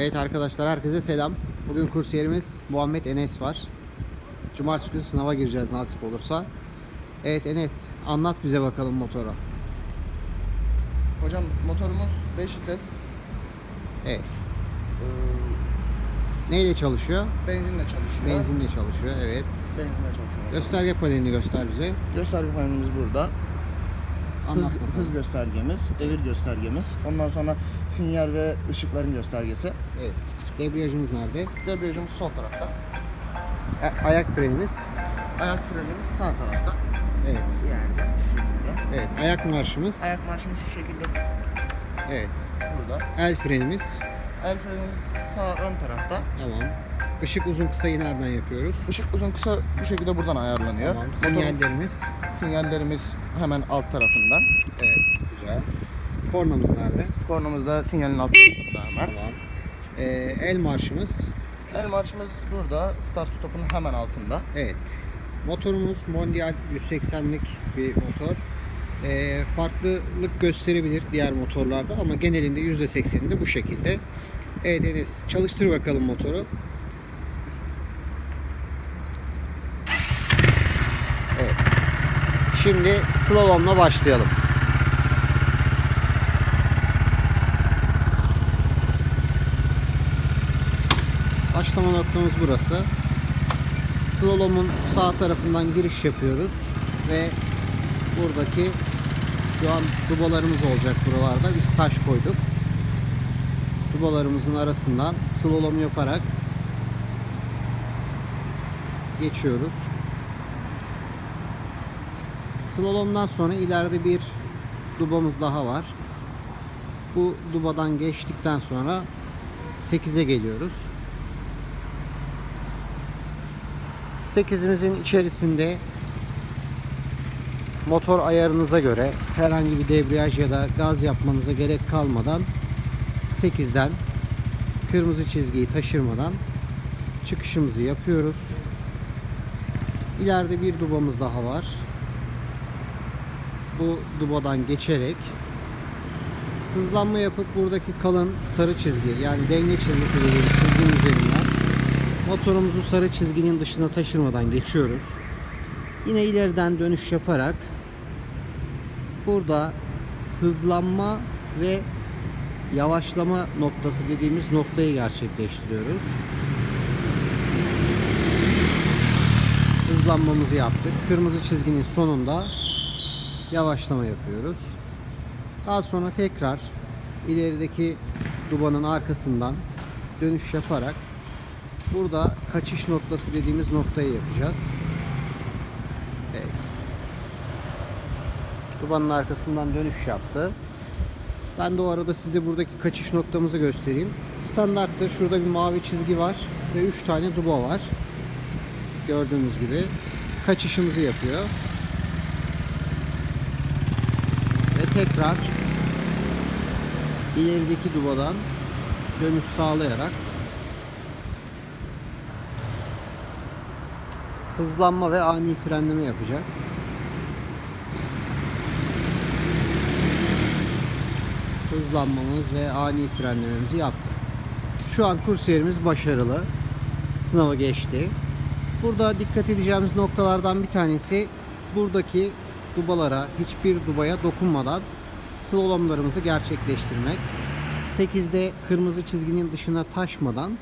Evet arkadaşlar herkese selam. Bugün kursiyerimiz Muhammed Enes var. Cumartesi günü sınava gireceğiz nasip olursa. Evet Enes anlat bize bakalım motoru. Hocam motorumuz 5 vites. Evet. Ee, Neyle çalışıyor? benzinle çalışıyor. Benzinle çalışıyor evet. Benzinle çalışıyor. Gösterge panelini göster bize. Gösterge panelimiz burada. Hız, Anlat bakalım. hız göstergemiz, devir göstergemiz. Ondan sonra sinyal ve ışıkların göstergesi. Evet. Debriyajımız nerede? Debriyajımız sol tarafta. A- ayak frenimiz. Ayak frenimiz sağ tarafta. Evet. Bir yerde şu şekilde. Evet. Ayak marşımız. Ayak marşımız şu şekilde Evet. burada. El frenimiz. El frenimiz sağ ön tarafta. Tamam. Işık uzun kısayı nereden yapıyoruz? Işık uzun kısa bu şekilde buradan ayarlanıyor. Tamam. Motorun Sinyallerimiz. sinyallerimiz hemen alt tarafından. Evet. Güzel. Kornamız nerede? Kornamız da sinyalin alt tarafında hemen. Tamam. Ee, el marşımız. El marşımız burada. Start stop'un hemen altında. Evet. Motorumuz Mondial 180'lik bir motor. Ee, farklılık gösterebilir diğer motorlarda ama genelinde %80'inde bu şekilde. Evet Enes çalıştır bakalım motoru. Evet. Şimdi slalomla başlayalım. Başlama noktamız burası. Slalom'un sağ tarafından giriş yapıyoruz ve buradaki şu an dubalarımız olacak buralarda. Biz taş koyduk. Dubalarımızın arasından slalom yaparak geçiyoruz. Slalomdan sonra ileride bir dubamız daha var. Bu dubadan geçtikten sonra 8'e geliyoruz. 8'imizin içerisinde motor ayarınıza göre herhangi bir debriyaj ya da gaz yapmanıza gerek kalmadan 8'den kırmızı çizgiyi taşırmadan çıkışımızı yapıyoruz. İleride bir dubamız daha var. Bu dubadan geçerek hızlanma yapıp buradaki kalın sarı çizgi yani denge çizgisi dediğimiz çizginin üzerinden motorumuzu sarı çizginin dışına taşırmadan geçiyoruz. Yine ileriden dönüş yaparak burada hızlanma ve yavaşlama noktası dediğimiz noktayı gerçekleştiriyoruz. Hızlanmamızı yaptık. Kırmızı çizginin sonunda yavaşlama yapıyoruz. Daha sonra tekrar ilerideki dubanın arkasından dönüş yaparak burada kaçış noktası dediğimiz noktayı yapacağız. Evet. Dubanın arkasından dönüş yaptı. Ben de o arada size buradaki kaçış noktamızı göstereyim. Standartta şurada bir mavi çizgi var ve 3 tane duba var. Gördüğünüz gibi kaçışımızı yapıyor. Ve tekrar ilerideki dubadan dönüş sağlayarak hızlanma ve ani frenleme yapacak. Hızlanmamız ve ani frenlememizi yaptık. Şu an kursiyerimiz başarılı. Sınavı geçti. Burada dikkat edeceğimiz noktalardan bir tanesi buradaki dubalara hiçbir dubaya dokunmadan slalomlarımızı gerçekleştirmek. 8'de kırmızı çizginin dışına taşmadan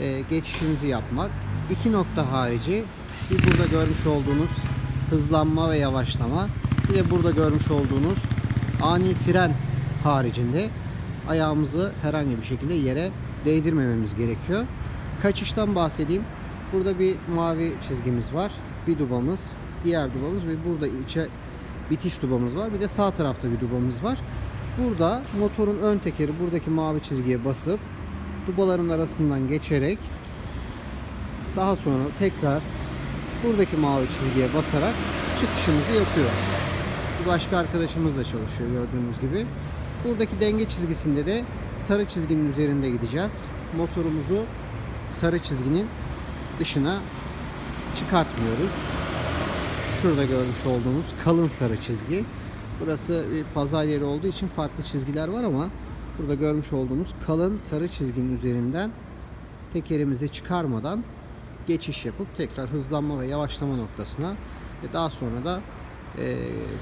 e, geçişinizi yapmak. İki nokta harici bir burada görmüş olduğunuz hızlanma ve yavaşlama bir de burada görmüş olduğunuz ani fren haricinde ayağımızı herhangi bir şekilde yere değdirmememiz gerekiyor. Kaçıştan bahsedeyim. Burada bir mavi çizgimiz var. Bir dubamız, diğer dubamız ve burada içe bitiş dubamız var. Bir de sağ tarafta bir dubamız var. Burada motorun ön tekeri buradaki mavi çizgiye basıp dubaların arasından geçerek daha sonra tekrar buradaki mavi çizgiye basarak çıkışımızı yapıyoruz. Bir başka arkadaşımız da çalışıyor gördüğünüz gibi. Buradaki denge çizgisinde de sarı çizginin üzerinde gideceğiz. Motorumuzu sarı çizginin dışına çıkartmıyoruz. Şurada görmüş olduğunuz kalın sarı çizgi. Burası bir pazar yeri olduğu için farklı çizgiler var ama burada görmüş olduğumuz kalın sarı çizginin üzerinden tekerimizi çıkarmadan geçiş yapıp tekrar hızlanma ve yavaşlama noktasına ve daha sonra da eee,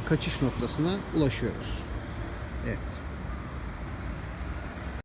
kaçış noktasına ulaşıyoruz. Evet.